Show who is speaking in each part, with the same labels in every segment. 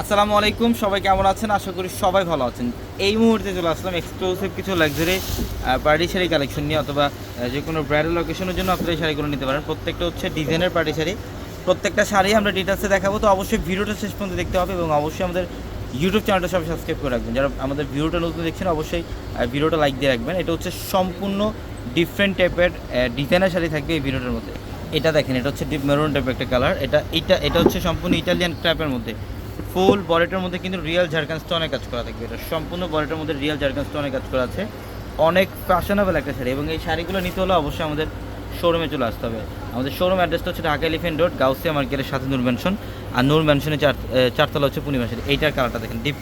Speaker 1: আসসালামু আলাইকুম, সবাই কেমন আছেন? আশা করি সবাই ভালো আছেন। এই মুহূর্তে চলে আসলাম এক্সক্লুসিভ কিছু লাক্সারি পার্টি শাড়ি কালেকশন নিয়ে অথবা যে কোনো ব্রাইডাল লোকেশনের জন্য আপনারা এই শাড়িগুলো নিতে পারেন। প্রত্যেকটা হচ্ছে ডিজাইনের পার্টি শাড়ি। প্রত্যেকটা শাড়ি আমরা ডিটেলসে দেখাবো, তো অবশ্যই ভিডিওটা শেষ পর্যন্ত দেখতে হবে এবং অবশ্যই আমাদের ইউটিউব চ্যানেলটা সবাই সাবস্ক্রাইব করে রাখবেন। যারা আমাদের ভিডিওটা নতুন দেখছেন, অবশ্যই ভিডিওটা লাইক দিয়ে রাখবেন। এটা হচ্ছে সম্পূর্ণ ডিফারেন্ট টাইপের ডিজাইনার শাড়ি থাকবে এই ভিডিওটার মধ্যে। এটা দেখেন, এটা হচ্ছে ডিপ মেরুন টাইপের একটা কালার এটা এটা এটা হচ্ছে সম্পূর্ণ ইটালিয়ান টাইপের মধ্যে। ফুল বডিটার মধ্যে কিন্তু রিয়েল ঝাড়খান স্টোনে কাজ করা থাকবে। এটা সম্পূর্ণ বডিটার মধ্যে রিয়েল ঝাড়খান স্টোনে কাজ করা আছে। অনেক ফ্যাশনেবল একটা শাড়ি এবং এই শাড়িগুলো নিতে হলে অবশ্যই আমাদের শোরুমে চলে আসতে হবে। আমাদের শোরুম অ্যাড্রেসটা হচ্ছে ঢাকা এলিফেন্ট রোড গাউসিয়া মার্কেটের সাথে নূর ম্যানশন আর নূর ম্যানশনের চার চারতলা হচ্ছে পূর্ণিমা শাড়ি এইটার কালারটা দেখেন ডিপ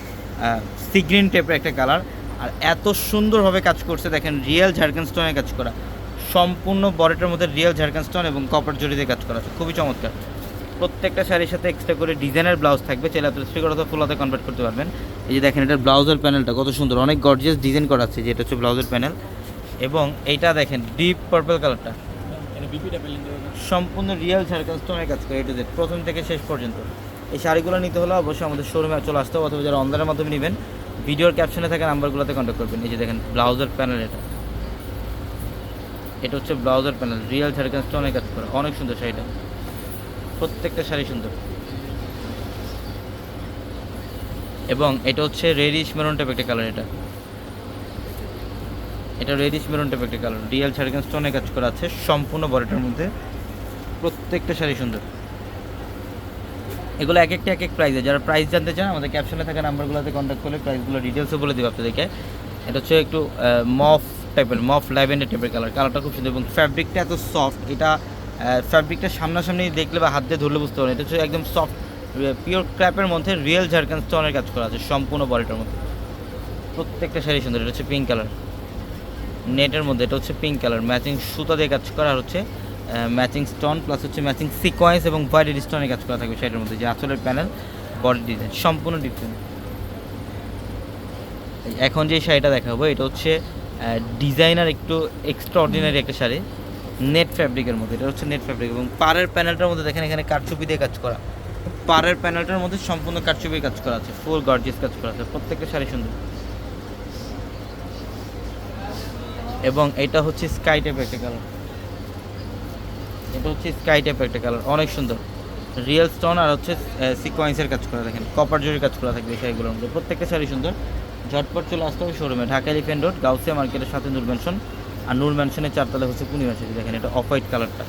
Speaker 1: সি গ্রিন টাইপের একটা কালার আর এত সুন্দরভাবে কাজ করছে, দেখেন রিয়েল ঝাড়খান স্টোনে কাজ করা। সম্পূর্ণ বডিটার মধ্যে রিয়েল ঝাড়খান স্টোন এবং কপার জড়িতে কাজ করা আছে। খুবই চমৎকার। প্রত্যেকটা শাড়ির সাথে এক্সট্রা করে ডিজাইনের ব্লাউজ থাকবে চাইলে আপনি স্পিকার অথবা ফুল হাতে কনভার্ট করতে পারবেন। এই যে দেখেন এটার ব্লাউজের প্যানেলটা কত সুন্দর। অনেক গর্জিয়াস ডিজাইন করা আছে যে এটা হচ্ছে ব্লাউজের প্যানেল এবং এইটা দেখেন ডিপ পার্পল কালারটা সম্পূর্ণ রিয়েল ঝাড়খান স্টোনের কাজ করে এটা প্রথম থেকে শেষ পর্যন্ত। এই শাড়িগুলো নিতে হলে অবশ্যই আমাদের শোরুমে চলে আসতে হবে অথবা যারা অনলাইনের মাধ্যমে নেবেন ভিডিওর ক্যাপশনে থাকা নাম্বারগুলোতে কন্ট্যাক্ট করবেন। এই যে দেখেন ব্লাউজের প্যানেল এটা। এটা হচ্ছে ব্লাউজের প্যানেল রিয়েল ঝাড়খান স্টোনের কাজ করে। অনেক সুন্দর শাড়িটা। প্রত্যেকটা শাড়ি সুন্দর। এবং এটা হচ্ছে রেডিশ মেরুন টাইপ একটা কালার এটা। এটা রেডিশ মেরুন টাইপ একটা কালার রিয়েল ঝাড়খান স্টোনে কাজ করা আছে, সম্পূর্ণ বডিটার মধ্যে প্রত্যেকটা শাড়ি সুন্দর। এগুলো এক একটা এক এক প্রাইসে যারা প্রাইস জানতে চান, আমাদের ক্যাপশনে থাকা নাম্বারগুলোতে কন্ট্যাক্ট করলে প্রাইসগুলো ডিটেলসও বলে দেবো আপনাদেরকে। এটা হচ্ছে একটু মফ টাইপের মফ ল্যাভেন্ডার টাইপের কালার কালারটা খুব সুন্দর এবং ফ্যাব্রিকটা এত সফট এটা ফ্যাব্রিকটা সামনাসামনি দেখলে বা হাত দিয়ে ধরলে বুঝতে পারেন এটা হচ্ছে একদম সফট পিওর ক্র্যাপের মধ্যে রিয়েল ঝাড়খান স্টোনের কাজ করা আছে, সম্পূর্ণ বডিটার মধ্যে। প্রত্যেকটা শাড়ি সুন্দর, এটা হচ্ছে পিঙ্ক কালার নেটের মধ্যে, এটা হচ্ছে পিঙ্ক কালার ম্যাচিং সুতা দিয়ে কাজ করা আর হচ্ছে ম্যাচিং স্টোন প্লাস হচ্ছে ম্যাচিং সিকোয়েন্স এবং হোয়াইট স্টোনে কাজ করা থাকবে শাড়ির মধ্যে, যে আঁচলের প্যানেল বডি ডিজাইন সম্পূর্ণ ডিফারেন্ট এখন যে শাড়িটা দেখাবো, এটা হচ্ছে ডিজাইনার একটু এক্সট্রা অর্ডিনারি একটা শাড়ি। নেট ফ্যাব্রিকের মধ্যে, এটা হচ্ছে নেট ফ্যাব্রিক এবং পাড়ের প্যানেলটার মধ্যে দেখেন এখানে কারচুপি দিয়ে কাজ করা। পাড়ের প্যানেলটার মধ্যে সম্পূর্ণ কারচুপি কাজ করা আছে ফুল গর্জিয়াস কাজ করা আছে, প্রত্যেকটা শাড়ি সুন্দর। এবং এটা হচ্ছে স্কাই টাইপের একটা কালার এটা হচ্ছে স্কাই টাইপের একটা কালার অনেক সুন্দর। রিয়েল স্টোন আর হচ্ছে সিকোয়েন্সের কাজ করা, দেখেন কপার জরির কাজ করা থাকবে শাড়িগুলোর মধ্যে, প্রত্যেকটা শাড়ি সুন্দর। ঝটপট চলে আসতে হবে শোরুমে ঢাকা এলিফেন্ট রোড গাউসিয়া মার্কেটের সাথে নূর আর নূর ম্যানশনের চারতলা হচ্ছে পূর্ণিমা শাড়ি দেখেন এটা অফ হোয়াইট কালারটা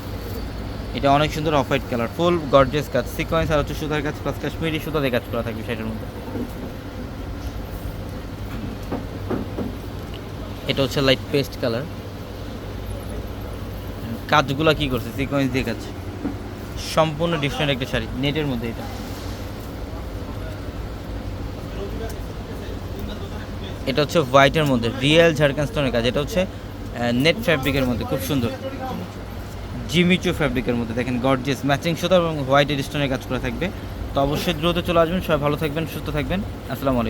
Speaker 1: এটা অনেক সুন্দর off white colour full gorgeous কাজ। সিকোয়েন্স আর হচ্ছে সুতার কাজ প্লাস কাশ্মীরি সুতা দিয়ে কাজ করা থাকবে শাড়ির মধ্যে। এটা হচ্ছে লাইট পেস্ট কালার কাজগুলো কি করছে? সিকোয়েন্স দিয়ে কাজ। সম্পূর্ণ ডিফারেন্ট একটা শাড়ি নেটের মধ্যে এটা। এটা হচ্ছে হোয়াইটের মধ্যে রিয়েল ঝাড়খান স্টোনের কাজ। এটা হচ্ছে নেট ফ্যাব্রিকের মধ্যে, খুব সুন্দর। জিমিচু ফ্যাব্রিকের মধ্যে, দেখেন গর্জেস ম্যাচিং সুতা এবং হোয়াইট স্টোনের কাজ করা থাকবে। তো অবশ্যই দ্রুত চলে আসবেন, সবাই ভালো থাকবেন, সুস্থ থাকবেন। আসসালামু আলাইকুম।